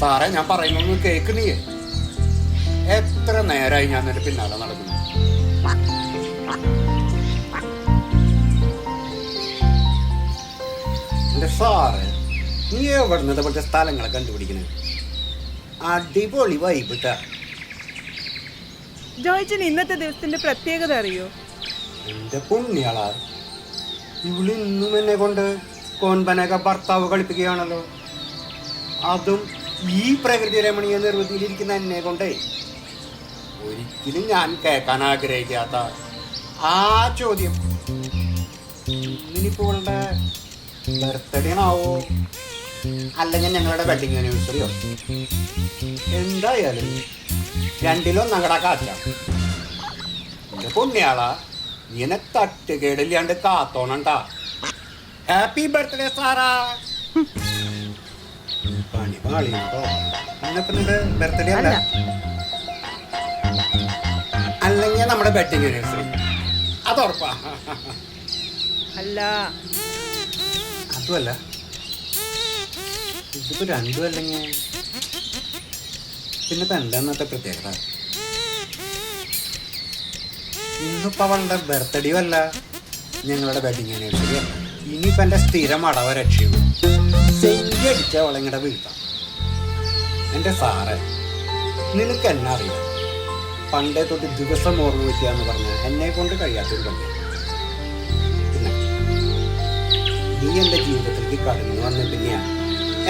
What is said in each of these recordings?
സാറേ ഞാൻ പറയുന്നൊന്നും കേൾക്കുന്നില്ലേ എത്ര നേരമായി ഞാൻ നിന്റെ പിന്നാലെ നടക്കുന്നു. എന്റെ സാറ് നീ എവിടുന്ന് ഇതേപോലത്തെ സ്ഥലങ്ങളെ കണ്ടുപിടിക്കുന്നത് അടിപൊളി വൈബിട്ട ജോയിച്ചന് ഇന്നത്തെ ദിവസത്തിന്റെ പ്രത്യേകത അറിയോ? എന്റെ പുണ്യാളാ ഇവളിന്നും എന്നെ കൊണ്ട് കോൺപനൊക്കെ ഭർത്താവ് കളിപ്പിക്കുകയാണല്ലോ. അതും ഈ പ്രകൃതി രമണീയ നിർവൃതിയിലിരിക്കുന്ന എന്നെ കൊണ്ടേ ഒരിക്കലും ഞാൻ കേൾക്കാൻ ആഗ്രഹിക്കാത്ത ആ ചോദ്യം. ഇന്നിപ്പോ ഇവളുടെ ബർത്ത്ഡേ ആണാവോ? അല്ലെങ്കിൽ ഞങ്ങളുടെ വെഡിങ് ആനിവേഴ്സറിയോ എന്തായാലും രണ്ടിലും ഞങ്ങളുടെ കാച്ച എന്റെ പുണ്യാളാ ഇങ്ങനെ തട്ടുകേടില്ലാണ്ട് കാത്തോണണ്ട. Happy birthday Sarah. ബർത്ത്ഡേ അല്ല. അല്ല. അല്ലെങ്കിൽ നമ്മുടെ വെഡിങ് അത് അല്ല. അതുമല്ല. ഇതിപ്പോ രണ്ടും അല്ലെങ്കിൽ പിന്നെ ഇപ്പൊ എന്താ പ്രത്യേകത? ഇന്നിപ്പോ അവളുടെ ബർത്ത്ഡേയും അല്ല. ഞങ്ങളുടെ വെഡിങ് ആനിവേഴ്സറി അല്ല. ഇനിയിപ്പോ എന്റെ സ്ഥിരം അടവ രക്ഷയുള്ളൂ. സെഞ്ചി അടിച്ച അവളെങ്ങടെ വീഴ്ത്താം. എന്റെ സാറ് നിനക്ക് എന്നെ അറിയാം. പണ്ടേ തൊട്ട് ദിവസം ഓർമ്മ വയ്ക്കുക എന്ന് പറഞ്ഞാൽ എന്നെ കൊണ്ട് കഴിയാത്തൊരു പണ്ട് പിന്നെ നീ എന്റെ ജീവിതത്തിലേക്ക് കടന്നു വന്ന പിന്നെയാണ്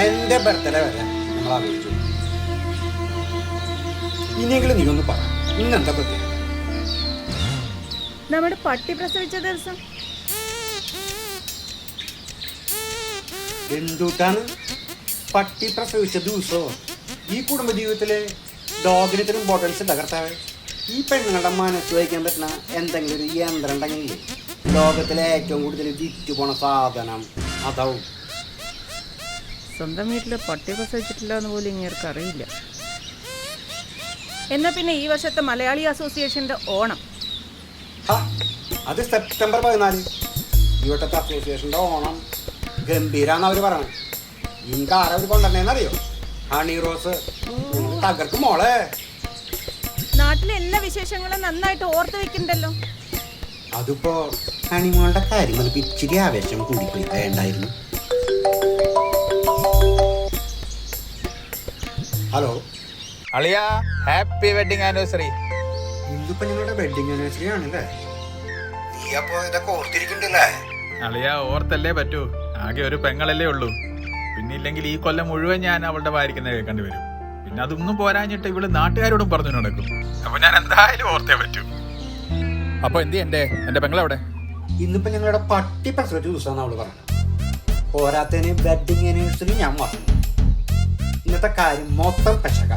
എന്റെ ബർത്ത്ഡേ വരെ നമ്മൾ ആലോചിച്ചു. ഇനിയെങ്കിലും നീ ഒന്ന് പറ ഇന്നെന്താ പ്രത്യേകം? നമ്മുടെ പട്ടി പ്രസവിച്ച ദിവസം. എന്തുട്ടാണ്? പട്ടി പ്രസവിച്ച ദിവസമോ ഈ കുടുംബ ജീവിതത്തിലെ ഡോഗിന് ഇത്ര ഇമ്പോർട്ടൻസ് തകർത്താവേ കർത്താവ്. ഈ പെണ്ണുങ്ങളുടെ മനസ്സ് വഹിക്കാൻ പറ്റുന്ന എന്തെങ്കിലും ഒരു യന്ത്രം ഉണ്ടെങ്കിൽ ലോകത്തിലെ ഏറ്റവും കൂടുതൽ വിറ്റ് പോണ സാധനം അതാവും. സ്വന്തം വീട്ടിൽ പട്ടി പ്രസവിച്ചിട്ടില്ല എന്ന് പോലും ഇങ്ങേർക്ക് അറിയില്ല. എന്നാ പിന്നെ ഈ വർഷത്തെ മലയാളി അസോസിയേഷന്റെ ഓണം? അത് സെപ്റ്റംബർ പതിനാല്. ഇവിടുത്തെ അസോസിയേഷന്റെ ഓണം ഗംഭീരാന്ന് അവർ പറയണത് അവർ കൊണ്ടുവന്നേന്നറിയോ ഹണി റോസ് മോളെ. നാട്ടിലെ എല്ലാ വിശേഷങ്ങളും നന്നായിട്ട് ഓർത്ത് വെക്കണ്ടല്ലോ? അതിപ്പോ ഹണിമോളുടെ കാര്യം വന്നപ്പോ ഇച്ചിരി ആവേശം കൂടിപ്പോയി. വേണ്ടായിരുന്നു ഹലോ അളിയ ഹാപ്പി വെഡിങ് ആനിവേഴ്സറി ഇന്നിപ്പോ നിങ്ങളുടെ വെഡിങ് ആനിവേഴ്സറി ആണല്ലേ നീ അപ്പോ ഇതൊക്കെ ഓർത്തിരിക്കണ്ടല്ലേ? അളിയ ഓർത്തല്ലേ പറ്റൂ. ആകെ ഒരു പെങ്ങളല്ലേ ഉള്ളൂ. പിന്നെ ഇല്ലെങ്കിൽ ഈ കൊല്ലം മുഴുവൻ ഞാൻ അവളുടെ വായിക്കുന്ന കേൾക്കേണ്ടി വരും. പിന്നെ അതൊന്നും പോരാഞ്ഞിട്ട് ഇവൾ നാട്ടുകാരോടും പറഞ്ഞു നടക്കും. അപ്പൊ ഞാൻ എന്തായാലും ഓർത്തേ പറ്റൂ. അപ്പൊ എന്തി എന്റെ എന്റെ പെങ്ങളവിടെ? ഇന്നിപ്പോ ഞങ്ങളുടെ പട്ടി പ്രസവിച്ച ദിവസമാണ് അവൾ പറഞ്ഞത്. പോരാത്തതിന് വെഡിങ് ആനിവേഴ്സറി ഞാൻ പറഞ്ഞു. ഇന്നത്തെ കാര്യം മൊത്തം പെശക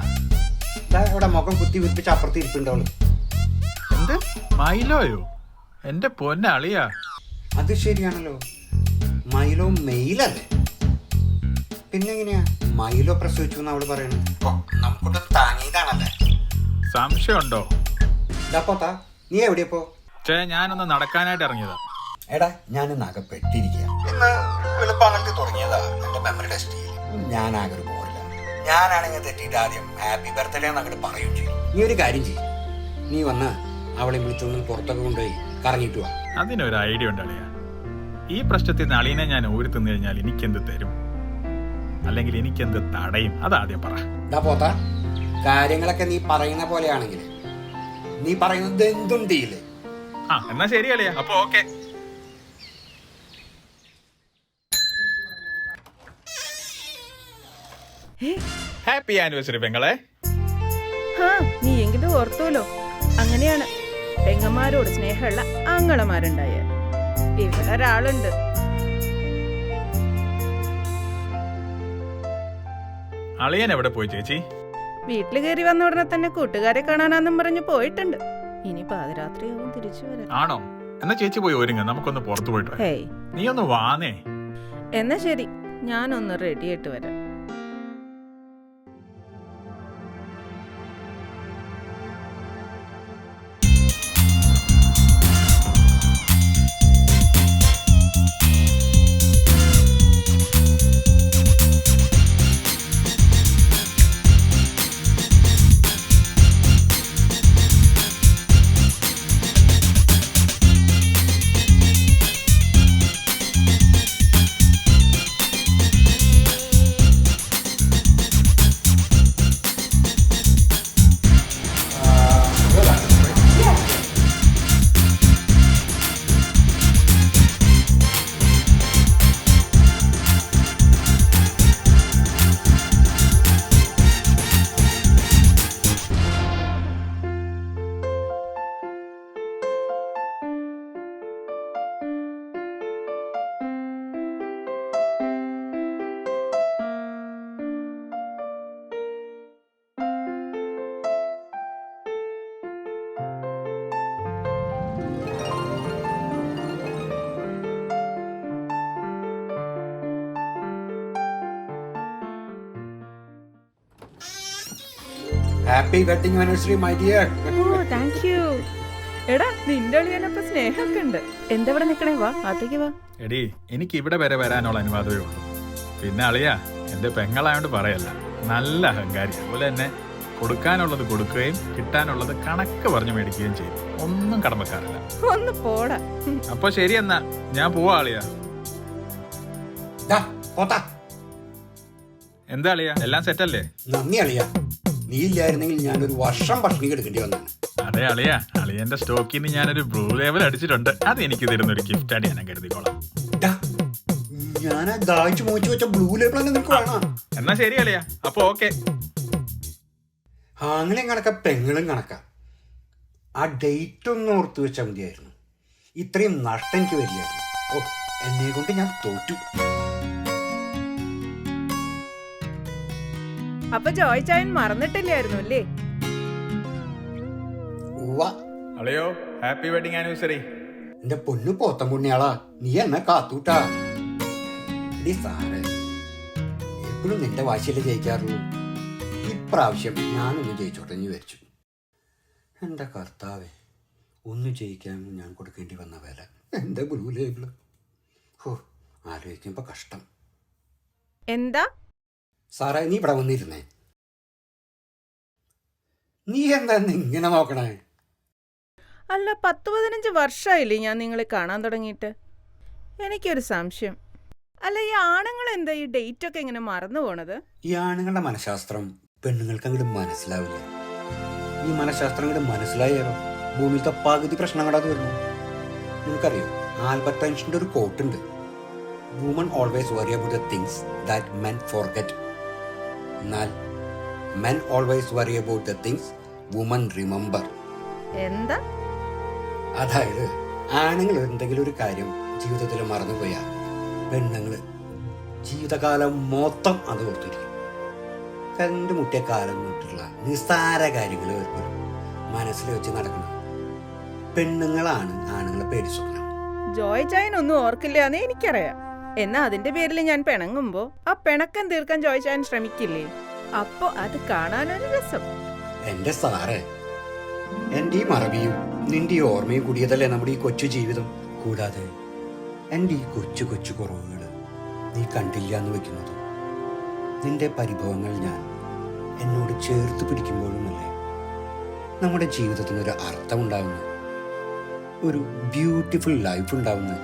അവിടെ മുഖം കുത്തി വിരിപ്പിച്ച് അപ്പുറത്ത് ഇരിപ്പുണ്ടവൾ എന്ത്? മൈലോയോ? എന്റെ പൊന്ന അളിയ അത് ശരിയാണല്ലോ. മൈലോ മെയിലല്ലേ? പിന്നെ എങ്ങനെയാ മൈലോ പ്രസവിച്ചു എന്ന് അവൾ പറയണത്? ഓ നമുക്കൊട്ട് താങ്ങിയതാണല്ലേ സംശയമുണ്ടോ? ഇതാ പോത്താ നീ എവിടെയപ്പോ ചേ ഞാനൊന്ന് നടക്കാനായിട്ട് ഇറങ്ങിയതാ. എടാ ഞാൻ നഗപ്പെട്ടിരിക്കുക ഇന്ന് വെളുപ്പാങ്കലത്ത് തുടങ്ങിയതാ എന്റെ മെമ്മറി ടെസ്റ്റ് ഞാൻ ആകെ ഒരു ബോറില്ല ഞാനാണെങ്കിൽ തെറ്റിയിട്ട് ആദ്യം ഹാപ്പി ബർത്ത്ഡേ എന്ന് അങ്ങോട്ട് പറയും ചെയ്യും നീ ഒരു കാര്യം ചെയ്യും. നീ വന്ന് അവളെ വിളിച്ചൊന്ന് പുറത്തൊക്കെ കൊണ്ടുപോയി കറങ്ങിയിട്ട് വാ. അതിനൊരു ഐഡിയ ഉണ്ട് അളിയ ഈ പ്രശ്നത്തിൽ നിന്ന് അളിയനെ ഞാൻ ഊരി തിന്നു കഴിഞ്ഞാൽ എനിക്കെന്ത് തരും? അല്ലെങ്കിൽ എനിക്കെന്ത് തടയും? അതാദ്യം പറ. പോത്ത കാര്യങ്ങളൊക്കെ നീ പറയുന്ന പോലെയാണെങ്കിൽ നീ പറയുന്നത് എന്തുണ്ടിയില്ലേ ആ എന്നാ ശരി അളിയ. അപ്പൊ ഓക്കെ. ഹാപ്പി ആനിവേഴ്സറി പെങ്ങളെ. ഹാ നീ എങ്കിലും ഓർത്തോലോ? അങ്ങനെയാണ് പെങ്ങന്മാരോട് സ്നേഹമുള്ള ആങ്ങളമാരുണ്ടായ. ഇവിടെ ഒരാളുണ്ട്. അളിയൻ എവിടെ പോയി ചേച്ചി? വീട്ടിൽ കയറി വന്ന ഉടനെ തന്നെ കൂട്ടുകാരെ കാണാനാന്നും പറഞ്ഞു പോയിട്ടുണ്ട്. ഇനി പാതിരാത്രിയാവും തിരിച്ചു വരാൻ. ആണോ? എന്നാ ചേച്ചി പോയി ഒരുങ്ങ. നമുക്കൊന്ന് പുറത്തു പോയിട്ട് വരാം. ഹേയ്. നീ ഒന്ന് വാന്നേ. എന്നാ ശരി. ഞാനൊന്ന് റെഡി ആയിട്ട് വരാം. Happy wedding anniversary my dear oh thank you എടാ നിന്റെ അളിയനപ്പ സ്നേഹമൊക്കെ ഉണ്ട് എന്താ ഇവിടെ നിക്കണേ? വാ അകത്തേക്ക് വാ. എടീ എനിക്ക് ഇവിടെ വരെ വരാനുള്ള അനുവാദമേ ഉള്ളൂ. പിന്നെ അളിയ എന്റെ പെങ്ങളായോണ്ട് പറയല്ല. നല്ല അഹങ്കാരി. അതുപോലെ തന്നെ കൊടുക്കാനുള്ളത് കൊടുക്കുകയും കിട്ടാനുള്ളത് കണക്ക് പറഞ്ഞു മേടിക്കുകയും ചെയ്യും. ഒന്നും കടമക്കാറില്ല ഒന്ന് പോടാ. അപ്പൊ ശരി എന്നാ. ഞാൻ പോവാ അളിയ. ദാ, എന്താ അളിയ? എല്ലാം സെറ്റല്ലേ നന്ദി അളിയ. നീ ഇല്ലായിരുന്നെങ്കിൽ ഞാനൊരു വർഷം ഭക്ഷണം എടുക്കേണ്ടി വന്നാണ് അതെ അളിയ. അളിയന്റെ സ്റ്റോക്കിൽ നിന്ന് ഞാനൊരു ബ്ലൂ ലേബൽ അടിച്ചിട്ടുണ്ട്. അത് എനിക്ക് തരുന്ന ഒരു ഗിഫ്റ്റ് ആയിട്ട് ഞാൻ കരുതിക്കോളാം. ഞാൻ ദാഹിച്ചു മോച്ചു വെച്ച ബ്ലൂ ലേബിൾ തന്നെ നിനക്ക് വേണം? എന്നാ ശരി അളിയ. അപ്പൊ ഓക്കെ ആങ്ങളും കണക്ക പെങ്ങളും കണക്ക. ആ ഡേറ്റ് ഒന്ന് ഓർത്തു വെച്ചാൽ മതിയായിരുന്നു. ഇത്രയും നഷ്ടം എനിക്ക് വരില്ലായിരുന്നു ഓ എന്നെ കൊണ്ട് ഞാൻ തോറ്റു. അപ്പൊ ജോയ് ചായൻ മറന്നിട്ടില്ലായിരുന്നു അല്ലേ? അളയോ ഹാപ്പി വെഡിങ് ആനിവേഴ്സറി. എന്റെ പൊന്നു പോത്തം പുണ്യാളാ നീ എന്നെ കാത്തൂട്ടാ. സാറ് എപ്പോഴും നിന്റെ വാശിയല്ലേ ജയിക്കാറുള്ളൂ? ഇപ്രാവശ്യം ഞാനൊന്ന് ജയിച്ചോട്ടെ നീ വിചാരിച്ചു. എന്റെ കർത്താവേ ഒന്ന് ജയിക്കാൻ ഞാൻ കൊടുക്കേണ്ടി വന്ന വില. എന്റെ ബ്ലൂ ഓ ആലോചിക്കുമ്പോ കഷ്ടം. എന്താ? സാറേ നീ ഇവിടെ വന്നിരുന്നേ. നീ എന്താ ഇങ്ങനെ നോക്കണേ? അല്ല പത്ത് പതിനഞ്ച് വർഷമായില്ലേ ഞാൻ നിങ്ങളെ കാണാൻ തുടങ്ങിയിട്ട്. എനിക്കൊരു സംശയം. അല്ല ഈ ആണുങ്ങൾ എന്താ ഈ ഡേറ്റ് ഒക്കെ ഇങ്ങനെ മറന്നു പോണത്? ഈ ആണുങ്ങളുടെ മനഃശാസ്ത്രം പെണ്ണുങ്ങൾക്ക് അങ്ങോട്ട് മനസ്സിലാവില്ല. ഈ മനഃശാസ്ത്രം അങ്ങോട്ട് മനസ്സിലായാലോ? ഭൂമിയിലത്തെ പകുതി പ്രശ്നങ്ങളത് വരുന്നു നിനക്കറിയോ? ആൽബർട്ട് ഐൻസ്റ്റീന്റെ ഒരു കോട്ടുണ്ട് woman always worry about the things that men forget എന്നാൽ men always worry about the things woman remember എന്താ? അതായത് ആണുങ്ങൾ എന്തെങ്കിലും ഒരു കാര്യം ജീവിതത്തിൽ മറന്നുപോയാൽ പെണ്ണുങ്ങൾ ജീവിതകാലം മൊത്തം അത് ഓർത്തിരിക്കും. കണ്ടു മുട്ടിയ കാലം തൊട്ടുള്ള നിസ്സാര കാര്യങ്ങൾ ഏർപ്പെടും മനസ്സിൽ വെച്ച് നടക്കണം. പെണ്ണുങ്ങളാണ് ആണുങ്ങളെ പേടി സ്വപ്നം. ജോയ് ചായൻ ഒന്നും ഓർക്കില്ല എന്ന് എനിക്കറിയാം. എന്നാ അതിന്റെ പേരിൽ ഞാൻ പിണങ്ങുമ്പോ ആ പിണക്കം തീർക്കാൻ ചോദിച്ചാൻ ശ്രമിക്കില്ലേ? അപ്പൊ അത് കാണാനൊരു രസം. എന്റെ സാറേ എന്റെ ഈ മറവിയും നിന്റെ ഈ ഓർമ്മയും കൂടിയതല്ലേ നമ്മുടെ ഈ കൊച്ചു ജീവിതം? കൂടാതെ എന്റെ ഈ കൊച്ചു കൊച്ചു കുറവുകൾ നീ കണ്ടില്ല എന്ന് വെക്കുന്നത്. നിന്റെ പരിഭവങ്ങൾ ഞാൻ എന്നോട് ചേർത്ത് പിടിക്കുമ്പോഴുമല്ലേ നമ്മുടെ ജീവിതത്തിന് ഒരു അർത്ഥമുണ്ടാവുന്നു ഒരു ബ്യൂട്ടിഫുൾ ലൈഫ് ഉണ്ടാവുന്നു